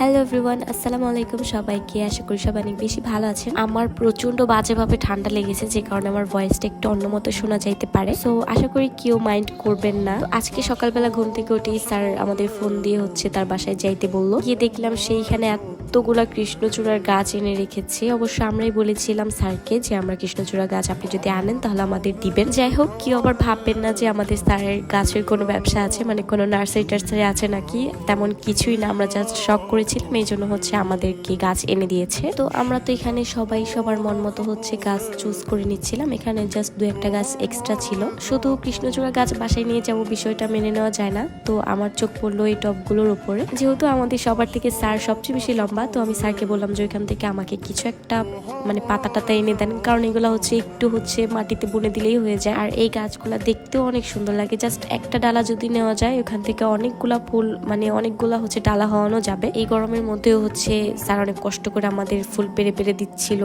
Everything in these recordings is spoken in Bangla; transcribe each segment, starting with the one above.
হ্যালো এভরিওয়ান আসসালামু আলাইকুম সবাইকে। আশা করি সবাই অনেক বেশি ভালো আছেন। আমার প্রচণ্ড বাজেভাবে ঠান্ডা লেগেছে, যে কারণে আমার ভয়েসটা একটু অন্য মতো শোনা যাইতে পারে। সো আশা করি কেউ মাইন্ড করবেন না। আজকে সকালবেলা ঘুম থেকে উঠেই স্যার আমাদের ফোন দিয়ে হচ্ছে তার বাসায় যাইতে বলল। গিয়ে দেখলাম সেইখানে এতগুলা কৃষ্ণচূড়ার গাছ এনে রেখেছে? অবশ্য আমরাই বলেছিলাম স্যারকে যে আমরা কৃষ্ণচূড়া গাছ আপনি যদি আনেন তাহলে আমাদের দিবেন। যাই হোক, কেউ আবার ভাববেন না যে আমাদের স্যারের গাছের কোনো ব্যবসা আছে মানে কোনো নার্সারি টার্সারি আছে নাকি? তেমন কিছুই না, আমরা জাস্ট শখ করেছিলাম, এই জন্য হচ্ছে আমাদেরকে গাছ এনে দিয়েছে। তো আমরা তো এখানে সবাই সবার মন মতো হচ্ছে গাছ চুজ করে নিচ্ছিলাম, এখানে জাস্ট দু একটা গাছ এক্সট্রা ছিল। শুধু কৃষ্ণচূড়া গাছ বাসায় নিয়ে যাব বিষয়টা মেনে নেওয়া যায় না। তো আমার চোখ পড়ল এই টবগুলোর উপরে। যেহেতু আমাদের সবার থেকে স্যার সবচেয়ে বেশি লম্বা তো আমি স্যারকে বললাম যে ওইখান থেকে আমাকে কিছু একটা মানে পাতা টাতা এনে দেন। কারণ এগুলো হচ্ছে একটু হচ্ছে মাটিতে বুনে দিলেই হয়ে যায়। আর এই গাছগুলা দেখতেও অনেক সুন্দর লাগে। জাস্ট একটা ডালা যদি নেওয়া যায় ওখান থেকে অনেকগুলা ফুল মানে অনেকগুলা হচ্ছে ডালা হওয়ানো যাবে। এই গরমের মধ্যেও হচ্ছে স্যার অনেক কষ্ট করে আমাদের ফুল পেরে পেরে দিচ্ছিল।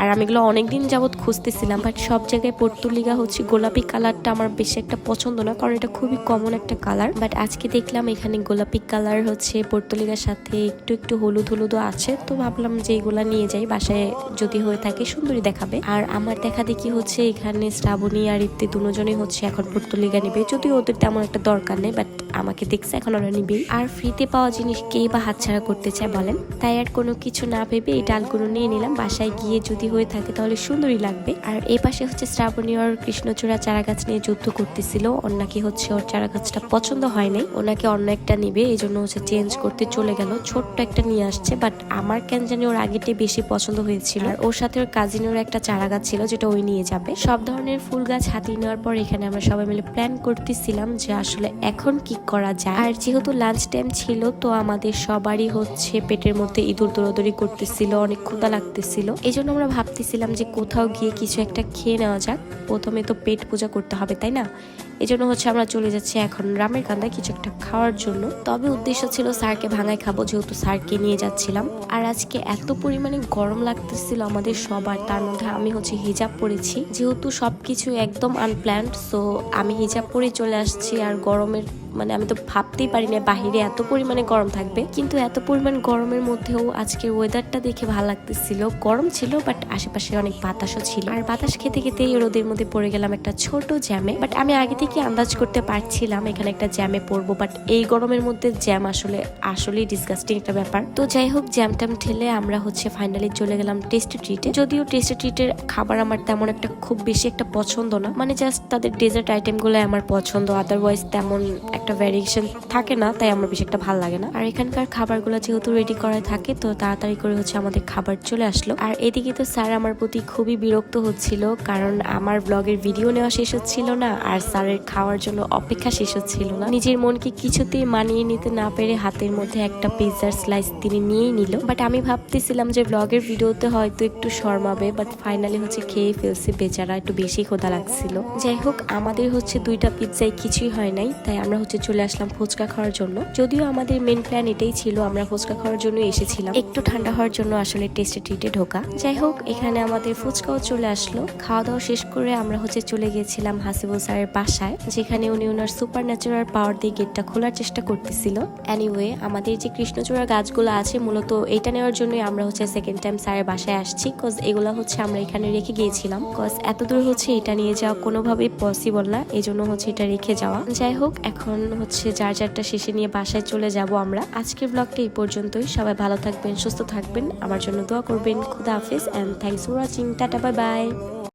আর আমি এগুলো অনেকদিন যাবৎ খুঁজতেছিলাম, বাট সব জায়গায় পর্তুলিগা হচ্ছে গোলাপি কালারটা আমার বেশি একটা পছন্দ না, কারণ এটা খুবই কমন একটা কালার বাট আজকে দেখলাম এখানে গোলাপি কালার হচ্ছে পর্তুলিগার সাথে একটু একটু হলুদ হলুদ হলুদও আছে, তো ভাবলাম যে এগুলা নিয়ে যাই, বাসায় যদি হয়ে থাকে সুন্দরী দেখাবে। আর আমার দেখা দেখি হচ্ছে এখানে শ্রাবণী আর ইত্তে দুজনেই হচ্ছে এখন পর্তুলিগা নিবে, যদিও ওদের তেমন একটা দরকার নেই বাট আমাকে দেখছে, এখন ওরা নিবে। আর ফ্রিতে পাওয়া জিনিস কেই বা হাতছাড়া করতে চায় বলেন? তাই আর কোনো কিছু না ভেবে এই ডালগুলো নিয়ে নিলাম। বাসায় গিয়ে যদি হয়ে থাকে তাহলে সুন্দরই লাগবে। আর এই পাশে হচ্ছে শ্রাবণী আর কৃষ্ণচূড়া চারা গাছ নিয়ে যুদ্ধ করতেছিল। ওর নাকি হচ্ছে ওর চারা গাছটা পছন্দ হয় নাই। ওনাকে অন্য একটা নিবে এই জন্য হচ্ছে চেঞ্জ করতে চলে গেল। ছোট্ট একটা নিয়ে আসছে, বাট আমার কেন জানি ওর আগেটাই বেশি পছন্দ হয়েছিল। আর ওর সাথে ওর কাজিনেরও একটা চারা গাছ ছিল, যেটা ওই নিয়ে যাবে। সব ধরনের ফুল গাছ হাতিয়ে নেওয়ার পর এখানে আমরা সবাই মিলে প্ল্যান করতেছিলাম যে আসলে এখন কি করা যায়। আর যেহেতু লাঞ্চ টাইম ছিল, তো আমাদের সবারই হচ্ছে পেটের মধ্যে ইঁদুর দৌড়াদৌড়ি করতেছিল, অনেক ক্ষুদা লাগতেছিল। এই জন্য আমরা ভাবতেছিলাম যে কোথাও গিয়ে কিছু একটা খেয়ে নেওয়া যাক। প্রথমে তো পেট পূজা করতে হবে, তাই না? এই জন্য হচ্ছে আমরা চলে যাচ্ছি এখন রামের কান্দায় কিছু একটা খাওয়ার জন্য। তবে উদ্দেশ্য ছিল স্যারকে ভাঙায় খাব, যেহেতু স্যারকে নিয়ে যাচ্ছিলাম। আর আজকে এত পরিমাণে গরম লাগতেছিল আমাদের সবার, তার মধ্যে আমি হচ্ছে হিজাব পরেছি। যেহেতু সবকিছু একদম আনপ্ল্যান্ড সো আমি হিজাব পরে চলে আসছি আর গরমের মানে আমি তো ভাবতেই পারি না বাহিরে এত পরিমাণে গরম থাকবে। কিন্তু এত পরিমাণ গরমের মধ্যেও আজকের ওয়েদারটা দেখে ভালো লাগতেছিল। গরম ছিল বাট আশেপাশে অনেক বাতাসও ছিল। আর বাতাস খেতে খেতে রোদের মধ্যে পড়ে গেলাম একটা ছোট জ্যামে বাট আমি আগে থেকে আন্দাজ করতে পারছিলাম এখানে একটা জ্যামে পড়ব বাট এই গরমের মধ্যে জ্যাম আসলে, আসলেই ডিসগাস্টিং একটা ব্যাপার। তো যাই হোক জ্যাম ট্যাম ঠেলে আমরা হচ্ছে ফাইনালি চলে গেলাম টেস্ট ট্রিটে যদিও টেস্ট ট্রিটের খাবার আমার তেমন একটা খুব বেশি একটা পছন্দ না মানে জাস্ট তাদের ডেজার্ট আইটেমগুলো আমার পছন্দ আদারওয়াইজ তেমন একটা ভ্যারিয়েশন থাকে না, তাই আমার বেশি একটা ভালো লাগে না। আর এখানকার খাবারগুলো যেহেতু রেডি করা থাকে, তো তাড়াতাড়ি করে হচ্ছে আমাদের খাবার চলে আসলো। আর এদিকে তো স্যার আমার প্রতি খুবই বিরক্ত হচ্ছিল, কারণ আমার ব্লগের ভিডিও নেওয়া শেষ হচ্ছিল না, আর স্যারের খাওয়ার জন্য অপেক্ষা শেষ হচ্ছিল না। নিজের মনকে কিছুতেই মানিয়ে নিতে না পেরে হাতের মধ্যে একটা পিৎজার স্লাইস তিনি নিয়েই নিল। বাট আমি ভাবতেছিলাম যে ব্লগের ভিডিওতে হয়তো একটু শর্মাবে বাট ফাইনালি হচ্ছে খেয়ে ফেলছে বেচারা, একটু বেশি ক্ষোধা লাগছিল। যাই হোক, আমাদের হচ্ছে দুইটা পিৎজায় কিছুই হয় নাই, তাই আমরা চলে আসলাম ফুচকা খাওয়ার জন্য। যদিও আমাদের মেন প্ল্যান এটাই ছিল, আমরা ফুচকা খাওয়ার জন্য এসেছিলাম। একটু ঠান্ডা হওয়ার জন্য আসলে টেস্টে ট্রিটে ঢোকা। যাই হোক, এখানে আমাদের ফুচকাও চলে আসলো। খাওয়া দাওয়া শেষ করে আমরা হচ্ছে চলে গিয়েছিলাম হাসিবুল স্যারের বাসায়, যেখানে উনি ওনার সুপার ন্যাচারাল পাওয়ার দিয়ে গেটটা খোলার চেষ্টা করতেছিল। এনিওয়ে আমাদের যে কৃষ্ণচূড়া গাছগুলো আছে, মূলত এটা নেওয়ার জন্যই আমরা হচ্ছে সেকেন্ড টাইম স্যারের বাসায় আসছি কজ এগুলো হচ্ছে আমরা এখানে রেখে গিয়েছিলাম। কজ এত দূর হচ্ছে এটা নিয়ে যাওয়া কোনোভাবেই পসিবল না এই জন্য হচ্ছে এটা রেখে যাওয়া। যাই হোক, এখন হচ্ছে যার যারটা শেষে নিয়ে বাসায় চলে যাব আমরা। আজকের ব্লগটা এই পর্যন্তই। সবাই ভালো থাকবেন, সুস্থ থাকবেন। আমার জন্য দোয়া করবেন। খুদা হাফিজ and thanks for watching tata bye bye